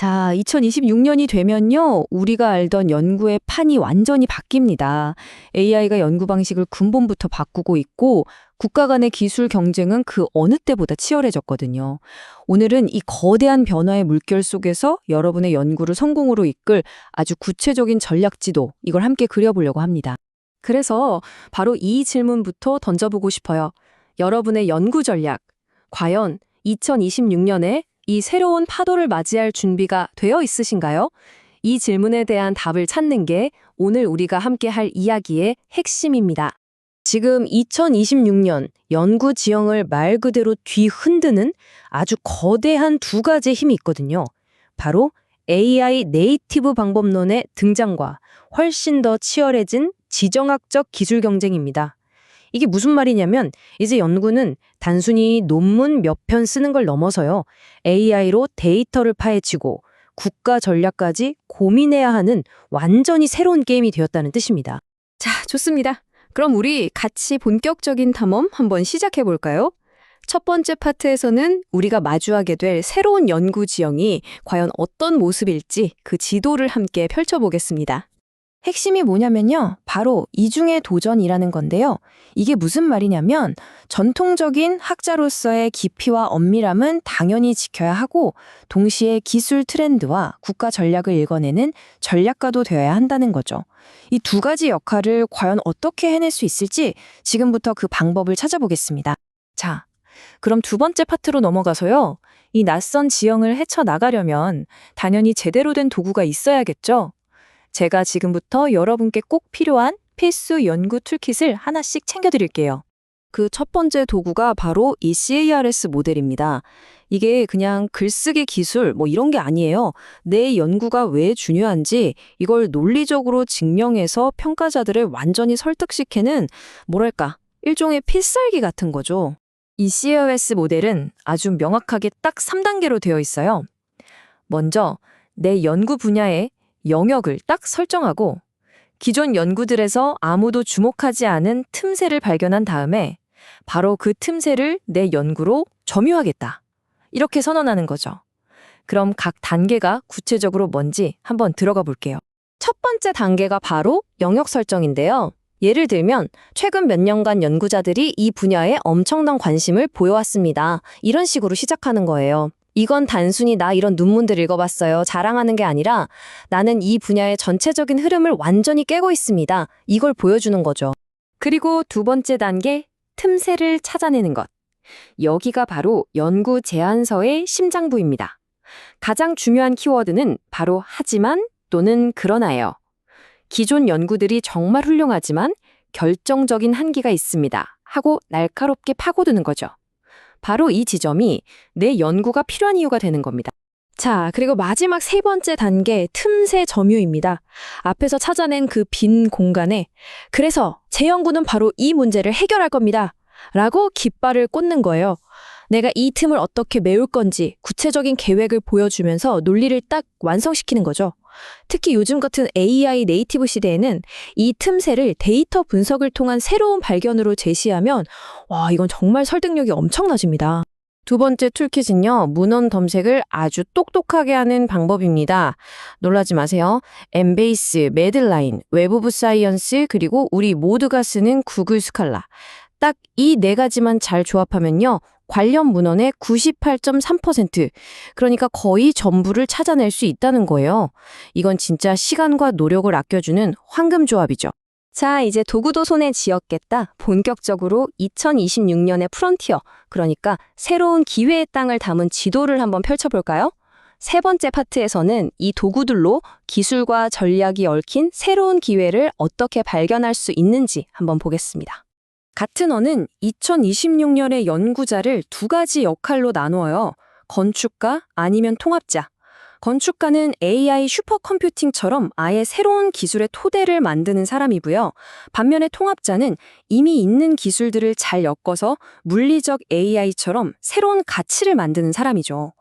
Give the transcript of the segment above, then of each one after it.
자, 2026년이 되면요, 우리가 알던 연구의 판이 완전히 바뀝니다. AI가 연구 방식을 근본부터 바꾸고 있고, 국가 간의 기술 경쟁은 그 어느 때보다 치열해졌거든요. 오늘은 이 거대한 변화의 물결 속에서 여러분의 연구를 성공으로 이끌 아주 구체적인 전략 지도, 이걸 함께 그려보려고 합니다. 그래서 바로 이 질문부터 던져보고 싶어요. 여러분의 연구 전략, 과연 2026년에 이 새로운 파도를 맞이할 준비가 되어 있으신가요? 이 질문에 대한 답을 찾는 게 오늘 우리가 함께 할 이야기의 핵심입니다. 지금 2026년 연구 지형을 말 그대로 뒤흔드는 아주 거대한 두 가지 힘이 있거든요. 바로 AI 네이티브 방법론의 등장과 훨씬 더 치열해진 지정학적 기술 경쟁입니다. 이게 무슨 말이냐면 이제 연구는 단순히 논문 몇 편 쓰는 걸 넘어서요. AI로 데이터를 파헤치고 국가 전략까지 고민해야 하는 완전히 새로운 게임이 되었다는 뜻입니다. 자, 좋습니다. 그럼 우리 같이 본격적인 탐험 한번 시작해 볼까요? 첫 번째 파트에서는 우리가 마주하게 될 새로운 연구 지형이 과연 어떤 모습일지 그 지도를 함께 펼쳐보겠습니다. 핵심이 뭐냐면요. 바로 이중의 도전이라는 건데요. 이게 무슨 말이냐면 전통적인 학자로서의 깊이와 엄밀함은 당연히 지켜야 하고 동시에 기술 트렌드와 국가 전략을 읽어내는 전략가도 되어야 한다는 거죠. 이 두 가지 역할을 과연 어떻게 해낼 수 있을지 지금부터 그 방법을 찾아보겠습니다. 자, 그럼 두 번째 파트로 넘어가서요. 이 낯선 지형을 헤쳐나가려면 당연히 제대로 된 도구가 있어야겠죠? 제가 지금부터 여러분께 꼭 필요한 필수 연구 툴킷을 하나씩 챙겨드릴게요. 그 첫 번째 도구가 바로 이 CARS 모델입니다. 이게 그냥 글쓰기 기술 뭐 이런 게 아니에요. 내 연구가 왜 중요한지 이걸 논리적으로 증명해서 평가자들을 완전히 설득시키는 뭐랄까 일종의 필살기 같은 거죠. 이 CARS 모델은 아주 명확하게 딱 3단계로 되어 있어요. 먼저 내 연구 분야에 영역을 딱 설정하고 기존 연구들에서 아무도 주목하지 않은 틈새를 발견한 다음에 바로 그 틈새를 내 연구로 점유하겠다. 이렇게 선언하는 거죠. 그럼 각 단계가 구체적으로 뭔지 한번 들어가 볼게요. 첫 번째 단계가 바로 영역 설정인데요. 예를 들면 최근 몇 년간 연구자들이 이 분야에 엄청난 관심을 보여왔습니다. 이런 식으로 시작하는 거예요. 이건 단순히 나 이런 논문들 읽어봤어요. 자랑하는 게 아니라 나는 이 분야의 전체적인 흐름을 완전히 깨고 있습니다. 이걸 보여주는 거죠. 그리고 두 번째 단계, 틈새를 찾아내는 것. 여기가 바로 연구 제안서의 심장부입니다. 가장 중요한 키워드는 바로 하지만 또는 그러나예요. 기존 연구들이 정말 훌륭하지만 결정적인 한계가 있습니다. 하고 날카롭게 파고드는 거죠. 바로 이 지점이 내 연구가 필요한 이유가 되는 겁니다. 자, 그리고 마지막 세 번째 단계, 틈새 점유입니다. 앞에서 찾아낸 그 빈 공간에, 그래서 제 연구는 바로 이 문제를 해결할 겁니다. 라고 깃발을 꽂는 거예요. 내가 이 틈을 어떻게 메울 건지 구체적인 계획을 보여주면서 논리를 딱 완성시키는 거죠. 특히 요즘 같은 AI 네이티브 시대에는 이 틈새를 데이터 분석을 통한 새로운 발견으로 제시하면 와, 이건 정말 설득력이 엄청나집니다. 두 번째 툴킷은요, 문헌 검색을 아주 똑똑하게 하는 방법입니다. 놀라지 마세요. 엠베이스, 매들라인, 웹 오브 사이언스, 그리고 우리 모두가 쓰는 구글 스칼라. 딱 이 네 가지만 잘 조합하면요, 관련 문헌의 98.3%, 그러니까 거의 전부를 찾아낼 수 있다는 거예요. 이건 진짜 시간과 노력을 아껴주는 황금 조합이죠. 자, 이제 도구도 손에 쥐었겠다. 본격적으로 2026년의 프론티어, 그러니까 새로운 기회의 땅을 담은 지도를 한번 펼쳐볼까요? 세 번째 파트에서는 이 도구들로 기술과 전략이 얽힌 새로운 기회를 어떻게 발견할 수 있는지 한번 보겠습니다. 같은 어는 2026년의 연구자를 두 가지 역할로 나누어요. 건축가 아니면 통합자. 건축가는 AI 슈퍼컴퓨팅처럼 아예 새로운 기술의 토대를 만드는 사람이고요. 반면에 통합자는 이미 있는 기술들을 잘 엮어서 물리적 AI처럼 새로운 가치를 만드는 사람이죠.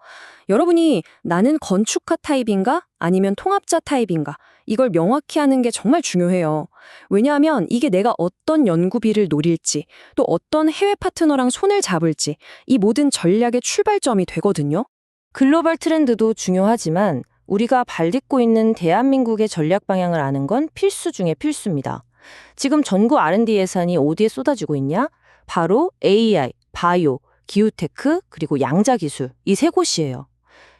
여러분이 나는 건축가 타입인가 아니면 통합자 타입인가 이걸 명확히 하는 게 정말 중요해요. 왜냐하면 이게 내가 어떤 연구비를 노릴지 또 어떤 해외 파트너랑 손을 잡을지 이 모든 전략의 출발점이 되거든요. 글로벌 트렌드도 중요하지만 우리가 발 딛고 있는 대한민국의 전략 방향을 아는 건 필수 중에 필수입니다. 지금 전국 R&D 예산이 어디에 쏟아지고 있냐? 바로 AI, 바이오, 기후테크, 그리고 양자 기술 이 세 곳이에요.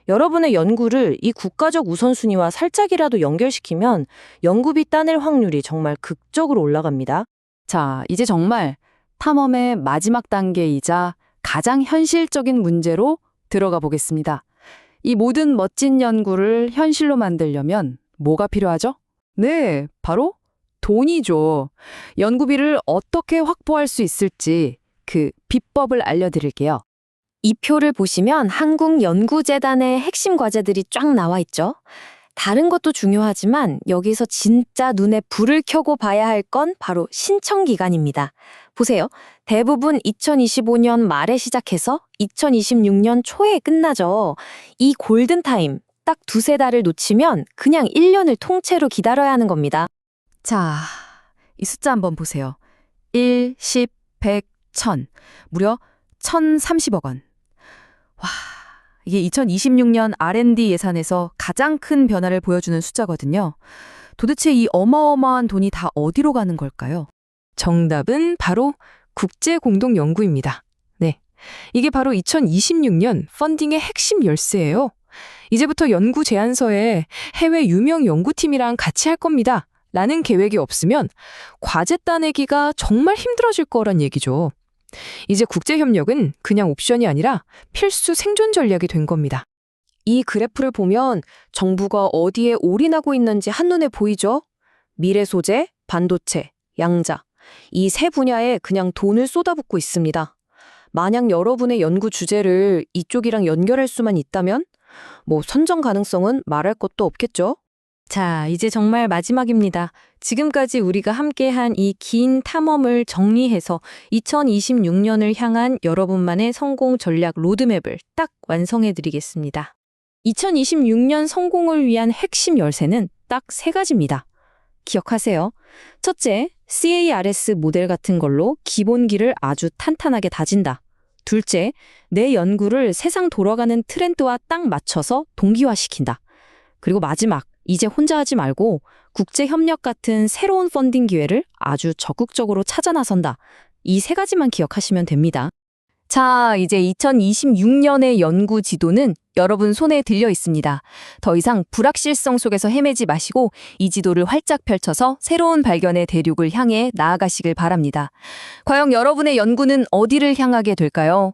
여러분의 연구를 이 국가적 우선순위와 살짝이라도 연결시키면 연구비 따낼 확률이 정말 극적으로 올라갑니다. 자, 이제 정말 탐험의 마지막 단계이자 가장 현실적인 문제로 들어가 보겠습니다. 이 모든 멋진 연구를 현실로 만들려면 뭐가 필요하죠? 네, 바로 돈이죠. 연구비를 어떻게 확보할 수 있을지 그 비법을 알려드릴게요. 이 표를 보시면 한국연구재단의 핵심 과제들이 쫙 나와 있죠. 다른 것도 중요하지만 여기서 진짜 눈에 불을 켜고 봐야 할 건 바로 신청 기간입니다. 보세요. 대부분 2025년 말에 시작해서 2026년 초에 끝나죠. 이 골든타임 딱 두세 달을 놓치면 그냥 1년을 통째로 기다려야 하는 겁니다. 자, 이 숫자 한번 보세요. 1, 10, 100, 1000. 무려 1030억 원. 와, 이게 2026년 R&D 예산에서 가장 큰 변화를 보여주는 숫자거든요. 도대체 이 어마어마한 돈이 다 어디로 가는 걸까요? 정답은 바로 국제공동연구입니다. 네. 이게 바로 2026년 펀딩의 핵심 열쇠예요. 이제부터 연구 제안서에 해외 유명 연구팀이랑 같이 할 겁니다. 라는 계획이 없으면 과제 따내기가 정말 힘들어질 거란 얘기죠. 이제 국제협력은 그냥 옵션이 아니라 필수 생존 전략이 된 겁니다. 이 그래프를 보면 정부가 어디에 올인하고 있는지 한눈에 보이죠? 미래 소재, 반도체, 양자. 이 세 분야에 그냥 돈을 쏟아붓고 있습니다. 만약 여러분의 연구 주제를 이쪽이랑 연결할 수만 있다면 뭐 선정 가능성은 말할 것도 없겠죠? 자, 이제 정말 마지막입니다. 지금까지 우리가 함께한 이 긴 탐험을 정리해서 2026년을 향한 여러분만의 성공 전략 로드맵을 딱 완성해 드리겠습니다. 2026년 성공을 위한 핵심 열쇠는 딱 세 가지입니다. 기억하세요. 첫째, CARS 모델 같은 걸로 기본기를 아주 탄탄하게 다진다. 둘째, 내 연구를 세상 돌아가는 트렌드와 딱 맞춰서 동기화시킨다. 그리고 마지막, 이제 혼자 하지 말고 국제 협력 같은 새로운 펀딩 기회를 아주 적극적으로 찾아 나선다. 이 세 가지만 기억하시면 됩니다. 자, 이제 2026년의 연구 지도는 여러분 손에 들려 있습니다. 더 이상 불확실성 속에서 헤매지 마시고 이 지도를 활짝 펼쳐서 새로운 발견의 대륙을 향해 나아가시길 바랍니다. 과연 여러분의 연구는 어디를 향하게 될까요?